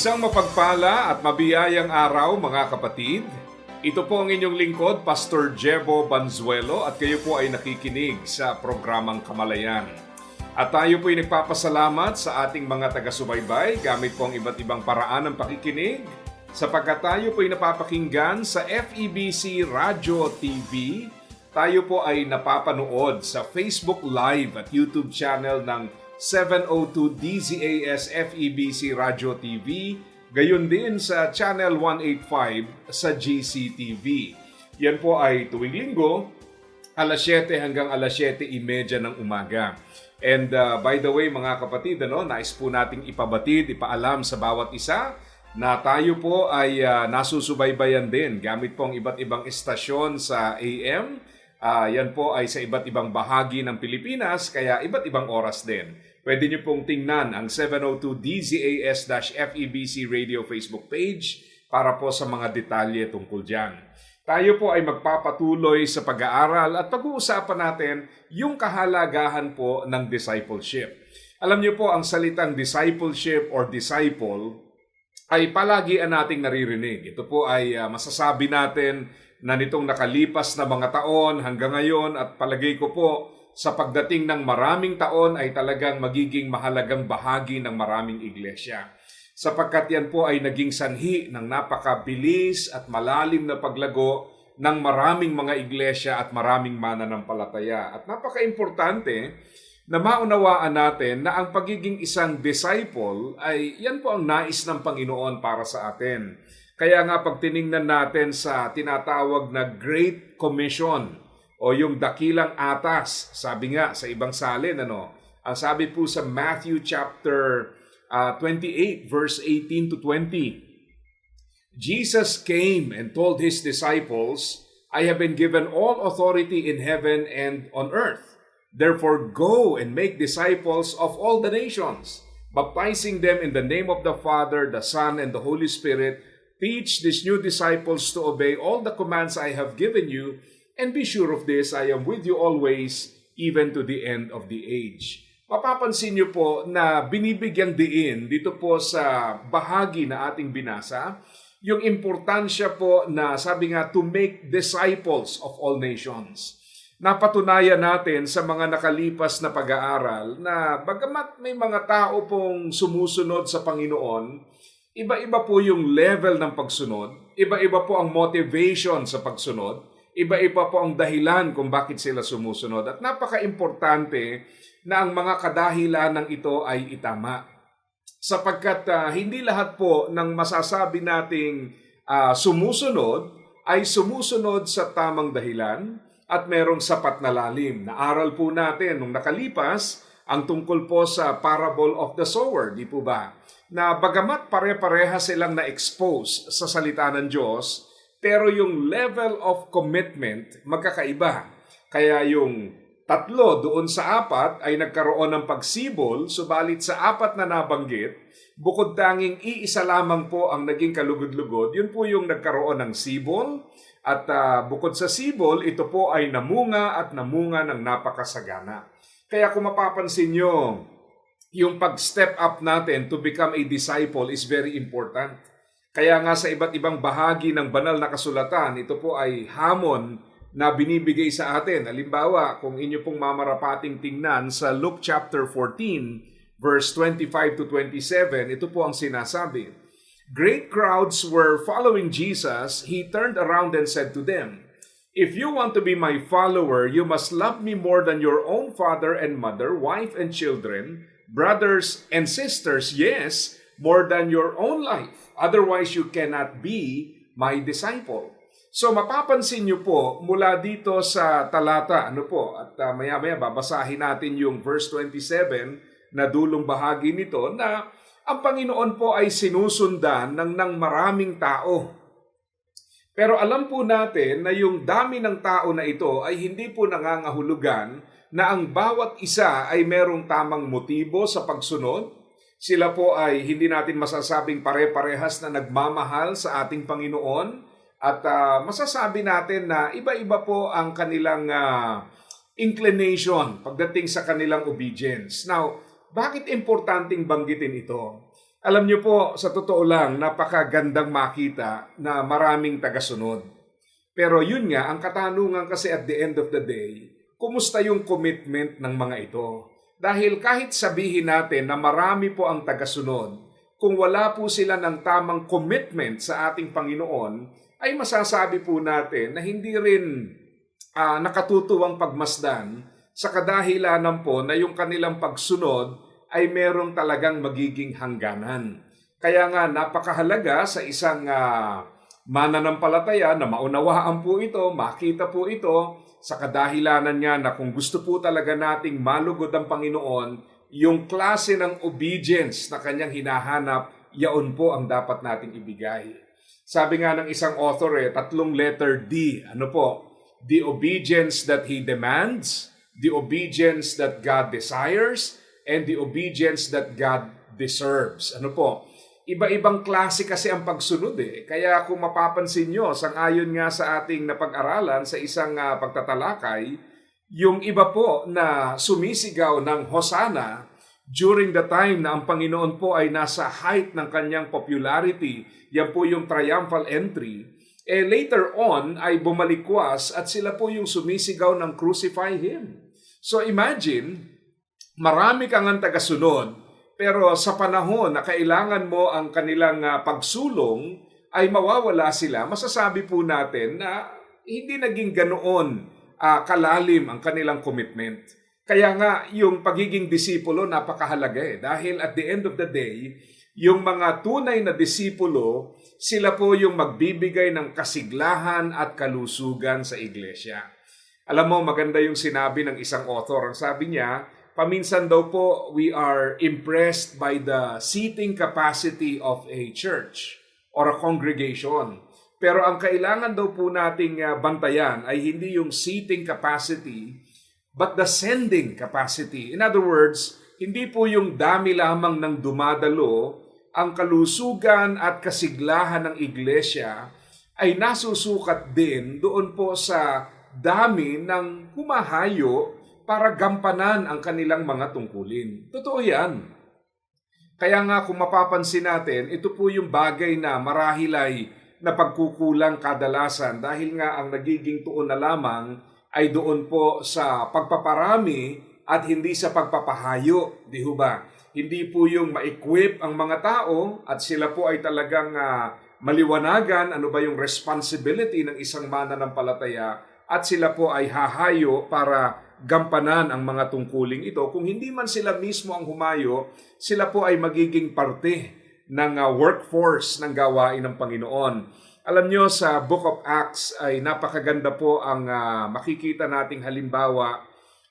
Isang mapagpala at mabiyayang araw mga kapatid. Ito po ang inyong lingkod, Pastor Jebo Banzuelo at kayo po ay nakikinig sa programang Kamalayan. At tayo po ay nagpapasalamat sa ating mga taga-subaybay gamit po ang iba't ibang paraan ng pakikinig sapagkat tayo po ay napapakinggan sa FEBC Radio TV. Tayo po ay napapanood sa Facebook Live at YouTube channel ng 702 DZAS FEBC Radio TV, gayon din sa Channel 185 sa GCTV. Yan po ay tuwing linggo, alas 7 hanggang alas 7.30 ng umaga. And uh, by the way mga kapatid, ano, nais po nating ipabatid, ipaalam sa bawat isa na tayo po ay uh, nasusubaybayan din gamit po ang iba't ibang estasyon sa AM. Uh, yan po ay sa iba't ibang bahagi ng Pilipinas, kaya iba't ibang oras din. Pwede niyo pong tingnan ang 702 DZAS-FEBC Radio Facebook page para po sa mga detalye tungkol dyan. Tayo po ay magpapatuloy sa pag-aaral at pag-uusapan natin yung kahalagahan po ng discipleship. Alam niyo po, ang salitang discipleship or disciple ay palagi ang nating naririnig. Ito po ay uh, masasabi natin na nitong nakalipas na mga taon hanggang ngayon at palagay ko po sa pagdating ng maraming taon ay talagang magiging mahalagang bahagi ng maraming iglesia. Sapagkat yan po ay naging sanhi ng napakabilis at malalim na paglago ng maraming mga iglesia at maraming mananampalataya. At napaka-importante na maunawaan natin na ang pagiging isang disciple ay yan po ang nais ng Panginoon para sa atin. Kaya nga pag tiningnan natin sa tinatawag na Great Commission, o yung dakilang atas. Sabi nga sa ibang salin, ano, ang sabi po sa Matthew chapter uh, 28 verse 18 to 20, Jesus came and told his disciples, I have been given all authority in heaven and on earth. Therefore go and make disciples of all the nations, baptizing them in the name of the Father, the Son, and the Holy Spirit. Teach these new disciples to obey all the commands I have given you, And be sure of this, I am with you always, even to the end of the age. Mapapansin niyo po na binibigyang diin dito po sa bahagi na ating binasa, yung importansya po na sabi nga to make disciples of all nations. Napatunayan natin sa mga nakalipas na pag-aaral na bagamat may mga tao pong sumusunod sa Panginoon, iba-iba po yung level ng pagsunod, iba-iba po ang motivation sa pagsunod, Iba-iba po ang dahilan kung bakit sila sumusunod. At napaka-importante na ang mga kadahilan ng ito ay itama. Sapagkat uh, hindi lahat po ng masasabi nating uh, sumusunod ay sumusunod sa tamang dahilan at merong sapat na lalim. Naaral po natin nung nakalipas ang tungkol po sa parable of the sower, di po ba? Na bagamat pare-pareha silang na-expose sa salita ng Diyos, pero yung level of commitment magkakaiba. Kaya yung tatlo doon sa apat ay nagkaroon ng pagsibol, subalit sa apat na nabanggit, bukod tanging iisa lamang po ang naging kalugod-lugod, yun po yung nagkaroon ng sibol. At uh, bukod sa sibol, ito po ay namunga at namunga ng napakasagana. Kaya kung mapapansin nyo, yung pag-step up natin to become a disciple is very important. Kaya nga sa iba't ibang bahagi ng banal na kasulatan, ito po ay hamon na binibigay sa atin. Halimbawa, kung inyo pong mamarapating tingnan sa Luke chapter 14, verse 25 to 27, ito po ang sinasabi. Great crowds were following Jesus. He turned around and said to them, If you want to be my follower, you must love me more than your own father and mother, wife and children, brothers and sisters, yes, more than your own life. Otherwise, you cannot be my disciple. So mapapansin niyo po mula dito sa talata, ano po, at uh, maya-maya babasahin natin yung verse 27 na dulong bahagi nito na ang Panginoon po ay sinusundan ng, ng maraming tao. Pero alam po natin na yung dami ng tao na ito ay hindi po nangangahulugan na ang bawat isa ay merong tamang motibo sa pagsunod. Sila po ay hindi natin masasabing pare-parehas na nagmamahal sa ating Panginoon at ah, masasabi natin na iba-iba po ang kanilang ah, inclination pagdating sa kanilang obedience. Now, bakit importanteng banggitin ito? Alam niyo po, sa totoo lang, napakagandang makita na maraming tagasunod. Pero yun nga, ang katanungan kasi at the end of the day, kumusta yung commitment ng mga ito? Dahil kahit sabihin natin na marami po ang tagasunod, kung wala po sila ng tamang commitment sa ating Panginoon, ay masasabi po natin na hindi rin ah, nakatutuwang pagmasdan sa kadahilanan po na yung kanilang pagsunod ay merong talagang magiging hangganan. Kaya nga napakahalaga sa isang uh, mananampalataya na maunawaan po ito, makita po ito sa kadahilanan nga na kung gusto po talaga nating malugod ang Panginoon, yung klase ng obedience na kanyang hinahanap, yaon po ang dapat nating ibigay. Sabi nga ng isang author eh, tatlong letter D. Ano po? The obedience that He demands, the obedience that God desires, and the obedience that God deserves. Ano po? Iba-ibang klase kasi ang pagsunod eh. Kaya kung mapapansin nyo, sang-ayon nga sa ating napag-aralan sa isang uh, pagtatalakay, yung iba po na sumisigaw ng Hosanna during the time na ang Panginoon po ay nasa height ng kanyang popularity, yan po yung triumphal entry, eh later on ay bumalikwas at sila po yung sumisigaw ng crucify Him. So imagine, marami kang ang tagasunod, pero sa panahon na kailangan mo ang kanilang uh, pagsulong, ay mawawala sila. Masasabi po natin na hindi naging ganoon uh, kalalim ang kanilang commitment. Kaya nga, yung pagiging disipulo napakahalaga eh. Dahil at the end of the day, yung mga tunay na disipulo, sila po yung magbibigay ng kasiglahan at kalusugan sa iglesia. Alam mo, maganda yung sinabi ng isang author. Ang sabi niya, paminsan daw po we are impressed by the seating capacity of a church or a congregation. Pero ang kailangan daw po nating uh, bantayan ay hindi yung seating capacity but the sending capacity. In other words, hindi po yung dami lamang ng dumadalo, ang kalusugan at kasiglahan ng iglesia ay nasusukat din doon po sa dami ng humahayo para gampanan ang kanilang mga tungkulin. Totoo yan. Kaya nga kung mapapansin natin, ito po yung bagay na marahil ay napagkukulang kadalasan dahil nga ang nagiging tuon na lamang ay doon po sa pagpaparami at hindi sa pagpapahayo, di ba? Hindi po yung ma-equip ang mga tao at sila po ay talagang uh, maliwanagan ano ba yung responsibility ng isang mananampalataya at sila po ay hahayo para gampanan ang mga tungkuling ito. Kung hindi man sila mismo ang humayo, sila po ay magiging parte ng uh, workforce ng gawain ng Panginoon. Alam nyo, sa Book of Acts ay napakaganda po ang uh, makikita nating halimbawa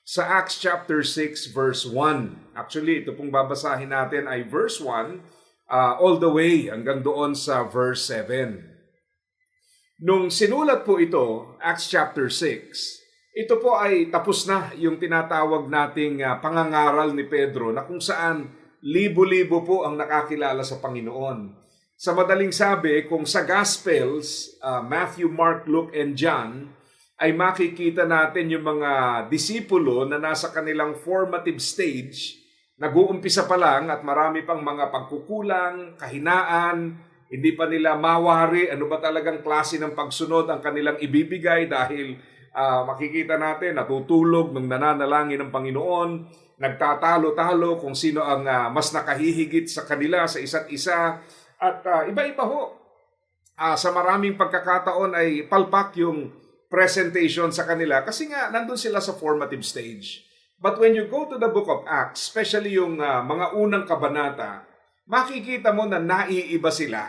sa Acts chapter 6 verse 1. Actually, ito pong babasahin natin ay verse 1 uh, all the way hanggang doon sa verse 7. Nung sinulat po ito, Acts chapter 6, ito po ay tapos na yung tinatawag nating uh, pangangaral ni Pedro na kung saan libo-libo po ang nakakilala sa Panginoon. Sa madaling sabi, kung sa Gospels, uh, Matthew, Mark, Luke, and John, ay makikita natin yung mga disipulo na nasa kanilang formative stage, nag-uumpisa pa lang at marami pang mga pagkukulang, kahinaan, hindi pa nila mawari ano ba talagang klase ng pagsunod ang kanilang ibibigay dahil uh, makikita natin natutulog ng nananalangin ng Panginoon, nagtatalo-talo kung sino ang uh, mas nakahihigit sa kanila sa isa't isa at uh, iba-iba ho. Uh, sa maraming pagkakataon ay palpak yung presentation sa kanila kasi nga nandun sila sa formative stage. But when you go to the book of Acts, especially yung uh, mga unang kabanata, makikita mo na naiiba sila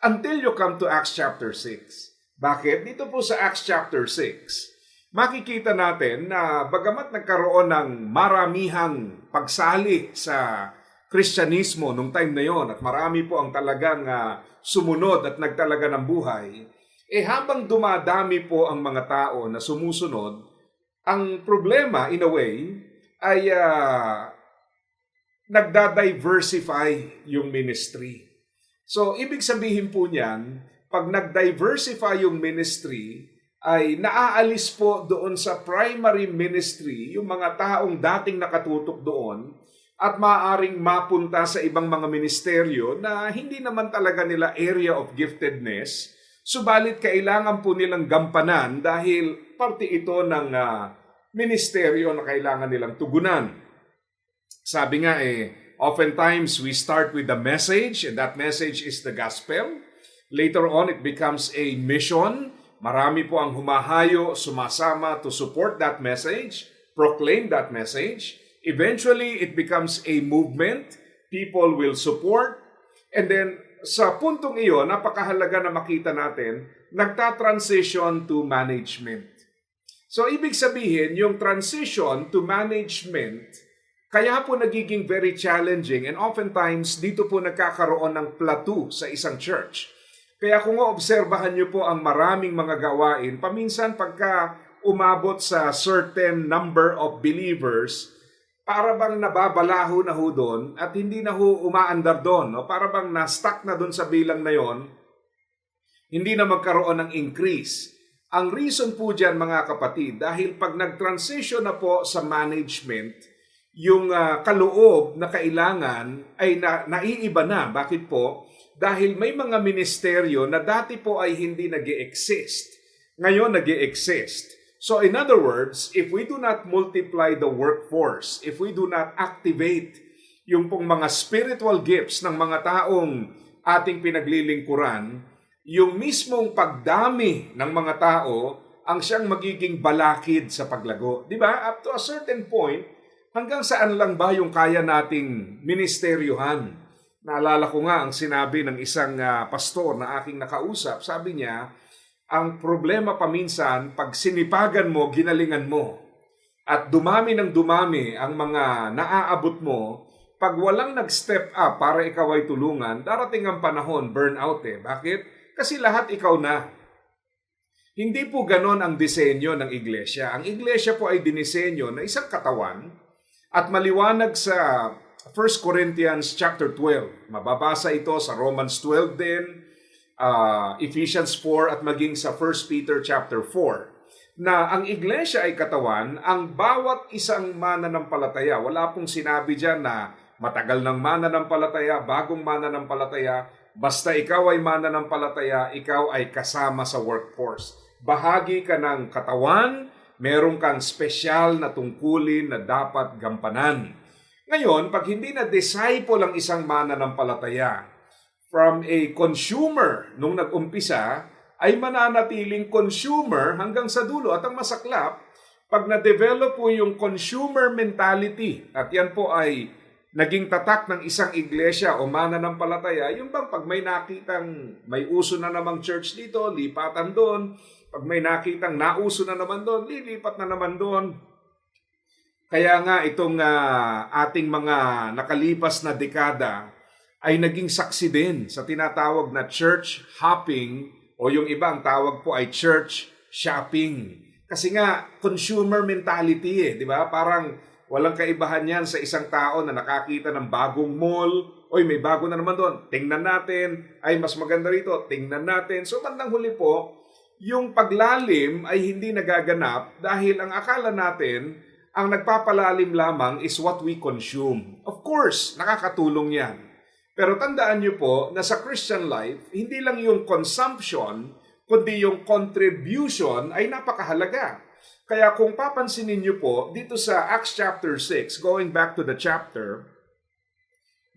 until you come to Acts chapter 6. Bakit? Dito po sa Acts chapter 6, makikita natin na bagamat nagkaroon ng maramihang pagsali sa Kristyanismo nung time na yon at marami po ang talagang ah, sumunod at nagtalaga ng buhay, eh habang dumadami po ang mga tao na sumusunod, ang problema in a way ay ah, nagda-diversify yung ministry. So, ibig sabihin po niyan, pag nag-diversify yung ministry, ay naaalis po doon sa primary ministry yung mga taong dating nakatutok doon at maaaring mapunta sa ibang mga ministeryo na hindi naman talaga nila area of giftedness, subalit kailangan po nilang gampanan dahil parte ito ng ah, ministeryo na kailangan nilang tugunan. Sabi nga eh, oftentimes we start with the message and that message is the gospel. Later on, it becomes a mission. Marami po ang humahayo, sumasama to support that message, proclaim that message. Eventually, it becomes a movement. People will support. And then, sa puntong iyon, napakahalaga na makita natin, nagta-transition to management. So, ibig sabihin, yung transition to management, kaya po nagiging very challenging and oftentimes dito po nagkakaroon ng plateau sa isang church. Kaya kung obserbahan niyo po ang maraming mga gawain, paminsan pagka umabot sa certain number of believers, para bang nababalaho na ho doon at hindi na ho umaandar doon. No? Para bang na-stuck na doon sa bilang na yon, hindi na magkaroon ng increase. Ang reason po dyan mga kapatid, dahil pag nag-transition na po sa management, yung ah, kaloob na kailangan ay na, naiiba na. Bakit po? Dahil may mga ministeryo na dati po ay hindi nag exist Ngayon nag exist So in other words, if we do not multiply the workforce, if we do not activate yung pong mga spiritual gifts ng mga taong ating pinaglilingkuran, yung mismong pagdami ng mga tao ang siyang magiging balakid sa paglago. Di ba? Up to a certain point, hanggang saan lang ba yung kaya nating ministeryohan? Naalala ko nga ang sinabi ng isang ah, pastor na aking nakausap. Sabi niya, ang problema paminsan, pag sinipagan mo, ginalingan mo. At dumami ng dumami ang mga naaabot mo, pag walang nag-step up para ikaw ay tulungan, darating ang panahon, burnout eh. Bakit? Kasi lahat ikaw na. Hindi po ganon ang disenyo ng iglesia. Ang iglesia po ay dinisenyo na isang katawan at maliwanag sa 1 Corinthians chapter 12. Mababasa ito sa Romans 12 din, uh, Ephesians 4 at maging sa 1 Peter chapter 4 na ang iglesia ay katawan, ang bawat isang mananampalataya, wala pong sinabi dyan na matagal ng mananampalataya, bagong mananampalataya, basta ikaw ay mananampalataya, ikaw ay kasama sa workforce. Bahagi ka ng katawan, meron kang spesyal na tungkulin na dapat gampanan. Ngayon, pag hindi na disciple ang isang mananampalataya, from a consumer nung nag-umpisa, ay mananatiling consumer hanggang sa dulo. At ang masaklap, pag na-develop po yung consumer mentality, at yan po ay naging tatak ng isang iglesia o mananampalataya, yung bang pag may nakitang may uso na namang church dito, lipatan doon. Pag may nakitang nauso na naman doon, lilipat na naman doon. Kaya nga itong ah, ating mga nakalipas na dekada ay naging saksi din sa tinatawag na church hopping o yung iba ang tawag po ay church shopping. Kasi nga consumer mentality eh, di ba? Parang walang kaibahan yan sa isang tao na nakakita ng bagong mall, oy may bago na naman doon, tingnan natin, ay mas maganda rito, tingnan natin. So bandang huli po, yung paglalim ay hindi nagaganap dahil ang akala natin, ang nagpapalalim lamang is what we consume. Of course, nakakatulong yan. Pero tandaan niyo po na sa Christian life, hindi lang yung consumption, kundi yung contribution ay napakahalaga. Kaya kung papansinin niyo po, dito sa Acts chapter 6, going back to the chapter,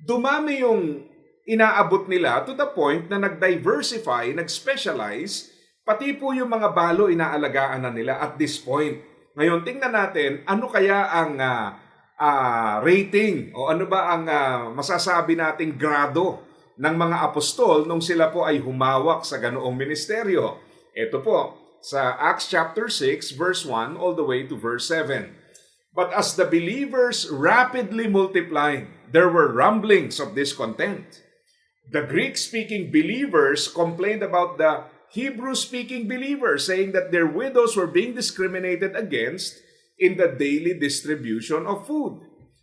dumami yung inaabot nila to the point na nag-diversify, nag-specialize, pati po yung mga balo inaalagaan na nila at this point. Ngayon, tingnan natin, ano kaya ang ah, ah, rating o ano ba ang ah, masasabi nating grado ng mga apostol nung sila po ay humawak sa ganoong ministeryo. Ito po, sa Acts chapter 6, verse 1 all the way to verse 7. But as the believers rapidly multiplied, there were rumblings of discontent. The Greek speaking believers complained about the Hebrew speaking believers, saying that their widows were being discriminated against in the daily distribution of food.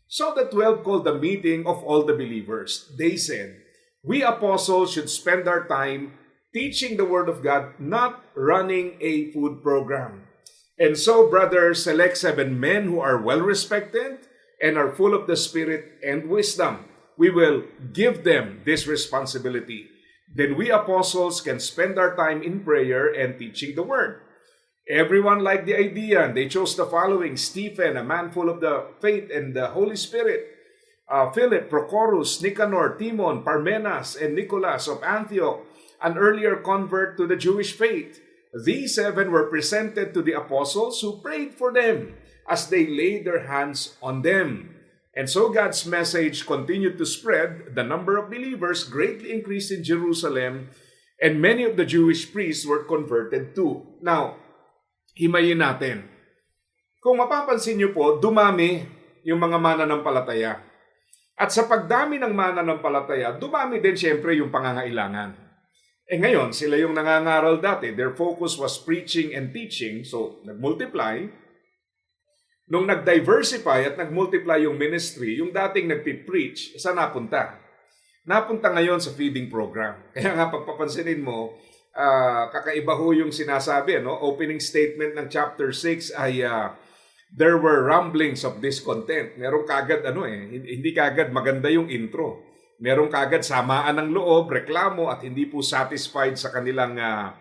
So the twelve called a meeting of all the believers. They said, We apostles should spend our time teaching the Word of God, not running a food program. And so, brothers, select seven men who are well respected and are full of the Spirit and wisdom. We will give them this responsibility. Then we apostles can spend our time in prayer and teaching the Word. Everyone liked the idea, and they chose the following Stephen, a man full of the faith and the Holy Spirit, uh, Philip, Prochorus, Nicanor, Timon, Parmenas, and Nicholas of Antioch, an earlier convert to the Jewish faith. These seven were presented to the apostles who prayed for them as they laid their hands on them. And so God's message continued to spread. The number of believers greatly increased in Jerusalem, and many of the Jewish priests were converted too. Now, himayin natin. Kung mapapansin niyo po, dumami yung mga mananampalataya. At sa pagdami ng mananampalataya, dumami din siyempre yung pangangailangan. Eh ngayon, sila yung nangangaral dati. Their focus was preaching and teaching. So, nag-multiply. Nung nag-diversify at nag-multiply yung ministry, yung dating nagpi-preach, saan napunta? Napunta ngayon sa feeding program. Kaya nga pagpapansinin mo, ah, kakaiba ho yung sinasabi. No? Opening statement ng chapter 6 ay ah, there were rumblings of discontent. Meron kagad ano eh, hindi kagad maganda yung intro. Meron kagad samaan ng loob, reklamo at hindi po satisfied sa kanilang ah,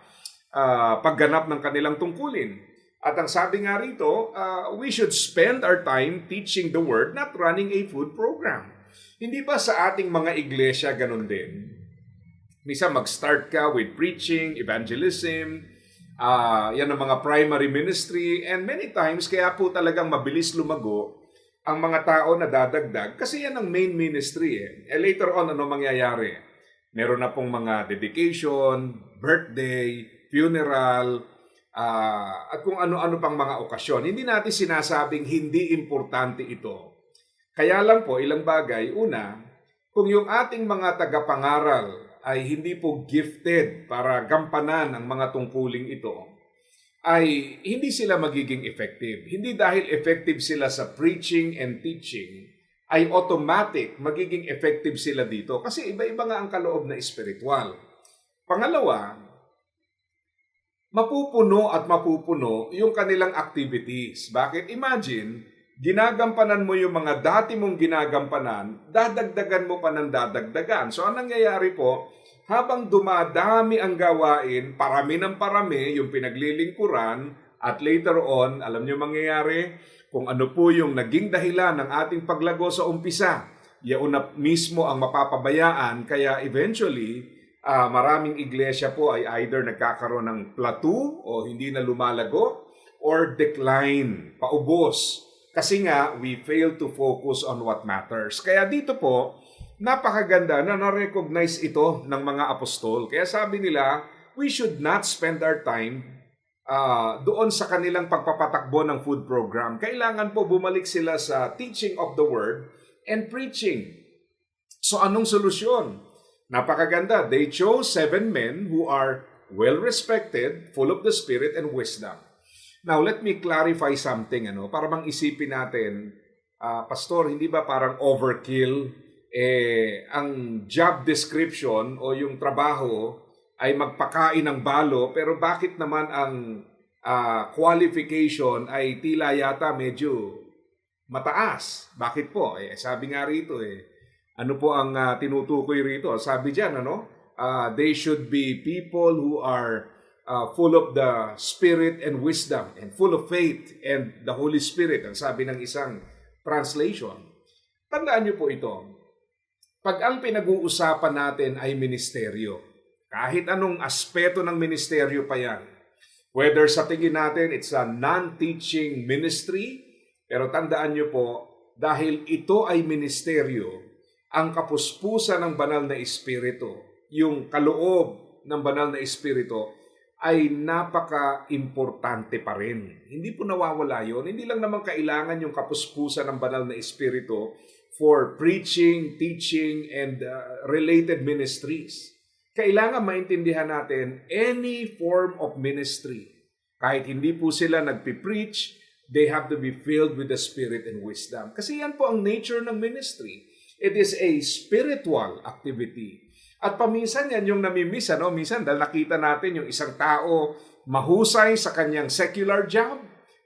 ah, pagganap ng kanilang tungkulin. At ang sabi nga rito, ah, we should spend our time teaching the word, not running a food program. Hindi ba sa ating mga iglesia ganun din? Misa mag-start ka with preaching, evangelism, ah yan ang mga primary ministry, and many times kaya po talagang mabilis lumago ang mga tao na dadagdag kasi yan ang main ministry eh. eh later on, ano mangyayari? Meron na pong mga dedication, birthday, funeral, ah, at kung ano-ano pang mga okasyon. Hindi natin sinasabing hindi importante ito. Kaya lang po, ilang bagay. Una, kung yung ating mga tagapangaral ay hindi po gifted para gampanan ang mga tungkuling ito, ay hindi sila magiging effective. Hindi dahil effective sila sa preaching and teaching, ay automatic magiging effective sila dito. Kasi iba-iba nga ang kaloob na espiritual. Pangalawa, mapupuno at mapupuno yung kanilang activities. Bakit? Imagine, ginagampanan mo yung mga dati mong ginagampanan, dadagdagan mo pa ng dadagdagan. So, ang nangyayari po, habang dumadami ang gawain, parami ng parami yung pinaglilingkuran, at later on, alam niyo mangyayari, kung ano po yung naging dahilan ng ating paglago sa umpisa, yaon mismo ang mapapabayaan, kaya eventually, ah, maraming iglesia po ay either nagkakaroon ng plateau o hindi na lumalago or decline, paubos. Kasi nga, we fail to focus on what matters. Kaya dito po, napakaganda na na-recognize ito ng mga apostol. Kaya sabi nila, we should not spend our time ah, doon sa kanilang pagpapatakbo ng food program. Kailangan po bumalik sila sa teaching of the word and preaching. So anong solusyon? Napakaganda. They chose seven men who are well-respected, full of the Spirit and wisdom. Now, let me clarify something. Ano, para bang isipin natin, ah, Pastor, hindi ba parang overkill? Eh, ang job description o yung trabaho ay magpakain ng balo, pero bakit naman ang ah, qualification ay tila yata medyo mataas? Bakit po? Eh, sabi nga rito eh, ano po ang ah, tinutukoy rito? Sabi diyan ano? Ah, they should be people who are ah, full of the spirit and wisdom and full of faith and the Holy Spirit. Ang sabi ng isang translation. Tandaan niyo po ito. Pag ang pinag-uusapan natin ay ministeryo, kahit anong aspeto ng ministeryo pa yan, whether sa tingin natin it's a non-teaching ministry, pero tandaan niyo po, dahil ito ay ministeryo, ang kapuspusan ng banal na espiritu, yung kaloob ng banal na espiritu, ay napaka-importante pa rin. Hindi po nawawala yon. Hindi lang naman kailangan yung kapuspusan ng banal na espiritu for preaching, teaching, and uh, related ministries. Kailangan maintindihan natin any form of ministry. Kahit hindi po sila nagpipreach, they have to be filled with the Spirit and wisdom. Kasi yan po ang nature ng ministry. It is a spiritual activity. At paminsan yan yung namimiss, ano? Minsan dahil nakita natin yung isang tao mahusay sa kanyang secular job,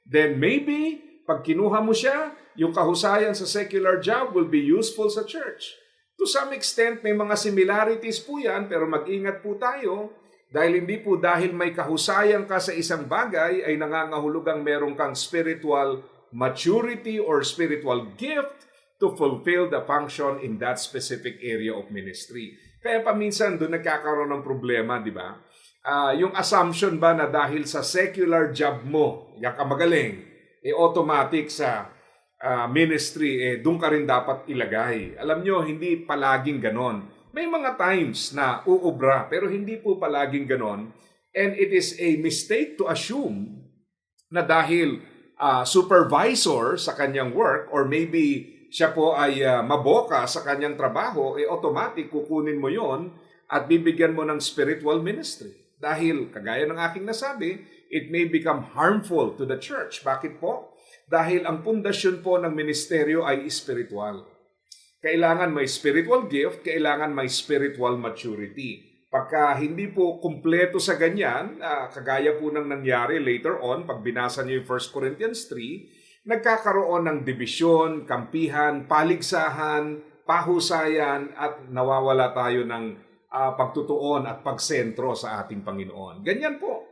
then maybe pag kinuha mo siya, yung kahusayan sa secular job will be useful sa church. To some extent, may mga similarities po yan, pero mag-ingat po tayo dahil hindi po dahil may kahusayan ka sa isang bagay ay nangangahulugang meron kang spiritual maturity or spiritual gift to fulfill the function in that specific area of ministry. Kaya paminsan doon nagkakaroon ng problema, di ba? Ah, yung assumption ba na dahil sa secular job mo, yan ka magaling, eh automatic sa ah, ministry, eh doon ka rin dapat ilagay. Alam nyo, hindi palaging ganon. May mga times na uubra, pero hindi po palaging ganon. And it is a mistake to assume na dahil ah, supervisor sa kanyang work or maybe siya po ay ah, maboka sa kanyang trabaho, eh automatic kukunin mo yon at bibigyan mo ng spiritual ministry. Dahil, kagaya ng aking nasabi, it may become harmful to the church. Bakit po? Dahil ang pundasyon po ng ministeryo ay spiritual. Kailangan may spiritual gift, kailangan may spiritual maturity. Pagka hindi po kumpleto sa ganyan, ah, kagaya po ng nangyari later on, pag binasa niyo yung 1 Corinthians 3, nagkakaroon ng dibisyon, kampihan, paligsahan, pahusayan, at nawawala tayo ng ah, pagtutuon at pagsentro sa ating Panginoon. Ganyan po.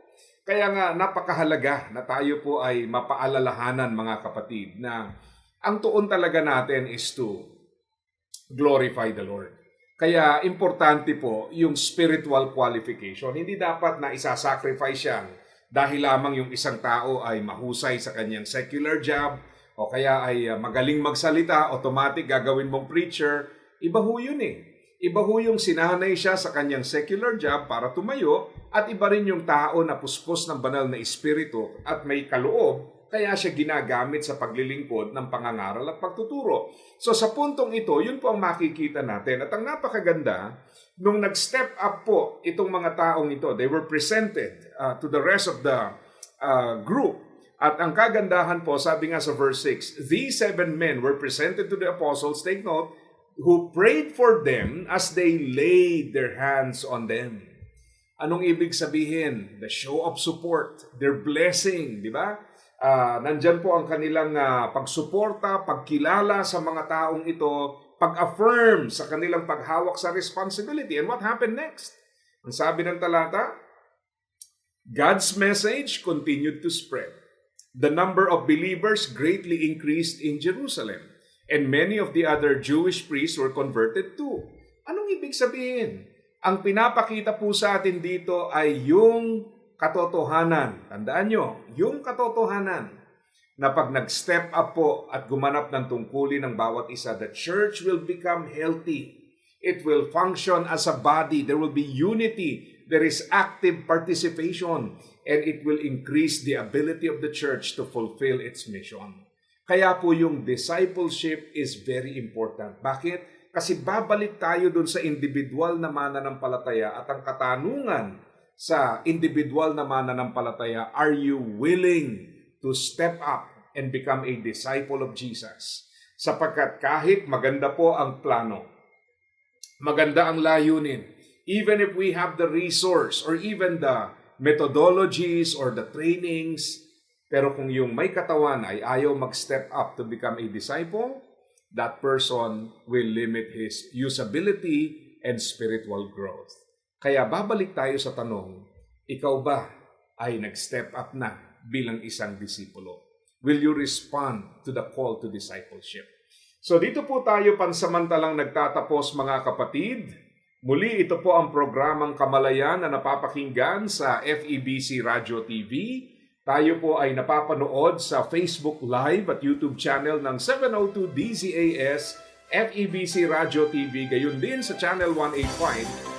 Kaya nga napakahalaga na tayo po ay mapaalalahanan mga kapatid na ang tuon talaga natin is to glorify the Lord. Kaya importante po yung spiritual qualification. Hindi dapat na isasacrifice yan dahil lamang yung isang tao ay mahusay sa kanyang secular job o kaya ay uh, magaling magsalita, automatic gagawin mong preacher. Iba ho yun eh. Iba ho yung sinanay siya sa kanyang secular job para tumayo at iba rin yung tao na puspos ng banal na espiritu at may kaloob kaya siya ginagamit sa paglilingkod ng pangangaral at pagtuturo. So sa puntong ito, yun po ang makikita natin. At ang napakaganda, nung nag-step up po itong mga taong ito, they were presented uh, to the rest of the uh, group. At ang kagandahan po, sabi nga sa verse 6, These seven men were presented to the apostles, take note, who prayed for them as they laid their hands on them. Anong ibig sabihin? The show of support, their blessing, di ba? Ah, nandyan po ang kanilang ah, pagsuporta, pagkilala sa mga taong ito, pag-affirm sa kanilang paghawak sa responsibility. And what happened next? Ang sabi ng talata, God's message continued to spread. The number of believers greatly increased in Jerusalem, and many of the other Jewish priests were converted too. Anong ibig sabihin? Ang pinapakita po sa atin dito ay yung katotohanan. Tandaan nyo, yung katotohanan na pag nag-step up po at gumanap ng tungkulin ng bawat isa, the church will become healthy. It will function as a body. There will be unity. There is active participation. And it will increase the ability of the church to fulfill its mission. Kaya po yung discipleship is very important. Bakit? Kasi babalik tayo dun sa individual na mananampalataya at ang katanungan sa individual na mananampalataya, are you willing to step up and become a disciple of Jesus? Sapagkat kahit maganda po ang plano, maganda ang layunin, even if we have the resource or even the methodologies or the trainings, pero kung yung may katawan ay ayaw mag-step up to become a disciple, that person will limit his usability and spiritual growth. Kaya babalik tayo sa tanong, ikaw ba ay nag-step up na bilang isang disipulo? Will you respond to the call to discipleship? So dito po tayo pansamantalang nagtatapos mga kapatid. Muli ito po ang programang Kamalayan na napapakinggan sa FEBC Radio TV. Tayo po ay napapanood sa Facebook Live at YouTube channel ng 702 DZAS FEBC Radio TV, gayon din sa Channel 185